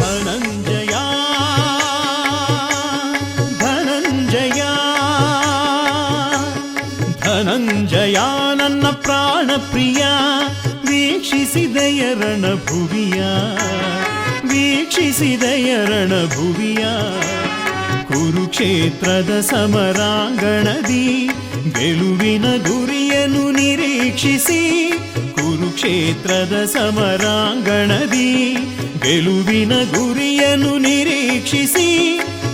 ಧನಂಜಯ ಧನಂಜಯ ಧನಂಜಯ ನನ್ನ ಪ್ರಾಣ ಪ್ರಿಯ ವೀಕ್ಷಿಸಿದೆಯ ರಣಭುವಿಯ ವೀಕ್ಷಿಸಿದೆಯ ರಣಭುವಿಯ ಕುರುಕ್ಷೇತ್ರದ ಸಮರಾಂಗಣದಿ ಗೆಲುವಿನ ಗುರಿಯನ್ನು ನಿರೀಕ್ಷಿಸಿ ಕುರುಕ್ಷೇತ್ರದ ಸಮರಾಂಗಣದಿ ಗೆಲುವಿನ ಗುರಿಯನ್ನು ನಿರೀಕ್ಷಿಸಿ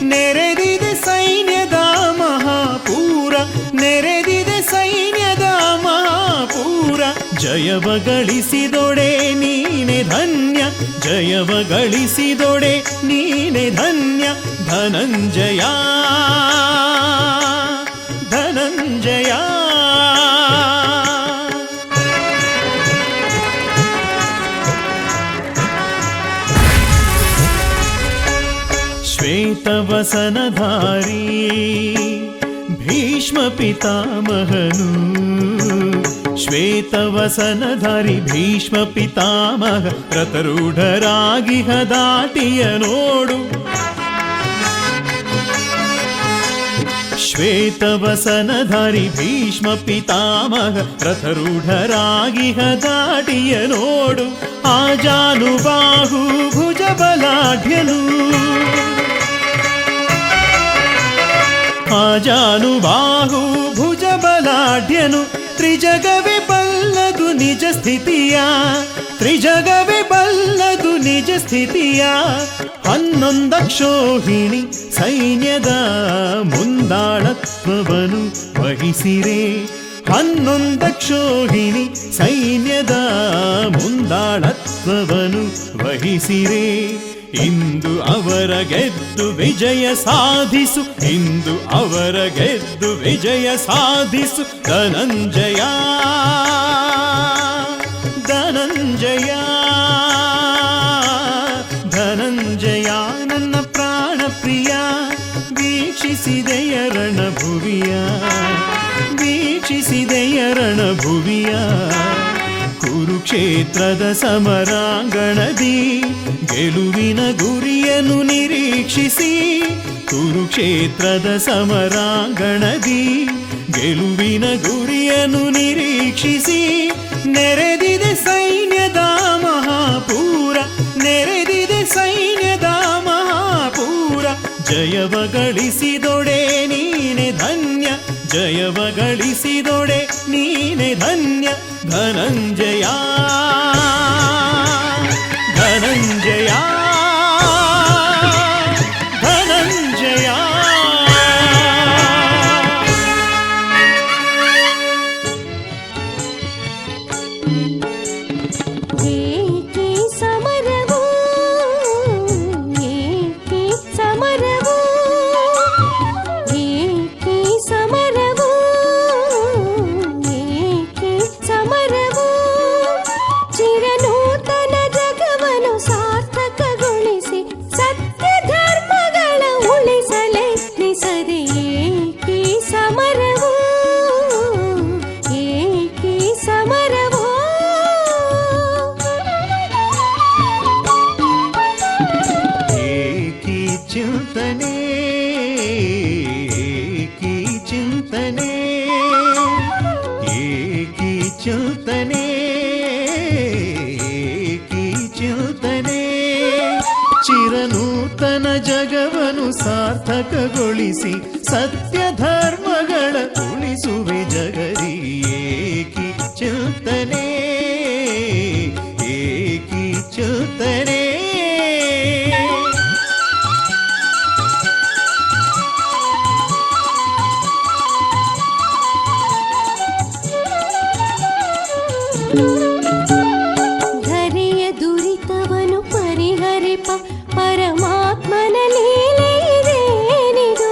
ನೆರೆದಿದೆ ಸೈನ್ಯದ ಮಹಾಪೂರ, ನೆರೆದಿದೆ ಸೈನ್ಯದ ಮಹಾಪೂರ. ಜಯವ ಗಳಿಸಿದೊಡೆ ನೀನೆ ಧನ್ಯ, ಜಯವ ಗಳಿಸಿದೊಡೆ ನೀನೆ ಧನ್ಯ. ಧನಂಜಯ ಧನಂಜಯ ಶ್ವೇತವಸನಧಾರಿ ಭೀಷ್ಮ ಪಿತಾಮಹನು ಶ್ವೇತವಸನಧಾರಿ ಭೀಷ್ಮ ಪಿತಾಮಹ ರಥರೂಢರಾಗಿಹ ಶ್ವೇತವಸನಧಾರಿ ಭೀಷ್ಮ ಪಿತಾಮಹ ರಥರೂಢರಾಗಿಹ ದಾಟಿಯ ನೋಡು ಆ ಆಜಾನುಬಾಹು ಭುಜ ಬಲಾಢ್ಯನು ಆ ಆಜಾನುಬಾಹು ಭುಜ ಬಲಾಢ್ಯನು ತ್ರಿಜಗವೇ ಬಲ್ಲದು ನಿಜ ಸ್ಥಿತಿಯ ತ್ರಿಜಗವೇ ಬಲ್ಲದು ನಿಜ ಸ್ಥಿತಿಯ ಹನ್ನೊಂದಕ್ಷೋಹಿಣಿ ಸೈನ್ಯದ ಮುಂದಾಳತ್ವವನ್ನು ವಹಿಸಿರೆ. ಹನ್ನೊಂದಕ್ಷೋಹಿಣಿ ಸೈನ್ಯದ ಮುಂದಾಳತ್ವವನ್ನು ವಹಿಸಿರೆ. ಇಂದು ಅವರ ಗೆದ್ದು ವಿಜಯ ಸಾಧಿಸು, ಇಂದು ಅವರ ಗೆದ್ದು ವಿಜಯ ಸಾಧಿಸು, ಧನಂಜಯ ವೀಕ್ಷಿಸಿದೆಯ ರಣಭುವಿಯ ವೀಕ್ಷಿಸಿದೆಯ ರಣಭುವಿಯ, ಕುರುಕ್ಷೇತ್ರದ ಸಮರಾಂಗಣದಿ, ಗೆಲುವಿನ ಗುರಿಯನ್ನು ನಿರೀಕ್ಷಿಸಿ, ಕುರುಕ್ಷೇತ್ರದ ಸಮರಾಂಗಣದಿ, ಗೆಲುವಿನ ಗುರಿಯನ್ನು ನಿರೀಕ್ಷಿಸಿ, ನೆರೆದಿದೆ ಸೈನ್ಯದ ಜಯವ ಗಳಿಸಿದೊಡೆ ನೀನೆ ಧನ್ಯ ಜಯವ ಗಳಿಸಿದೊಡೆ ನೀನೆ ಧನ್ಯ ಧನಂಜಯ. ಜಗವನು ಸಾರ್ಥಕಗೊಳಿಸಿ ಸತ್ಯ ಧರ್ಮಗಳ ಉಳಿಸುವೆ ಜಗರಿಯೇಕಿ ಚುತ್ತನೆ ಏಕಿ ಚುತ್ತನೆ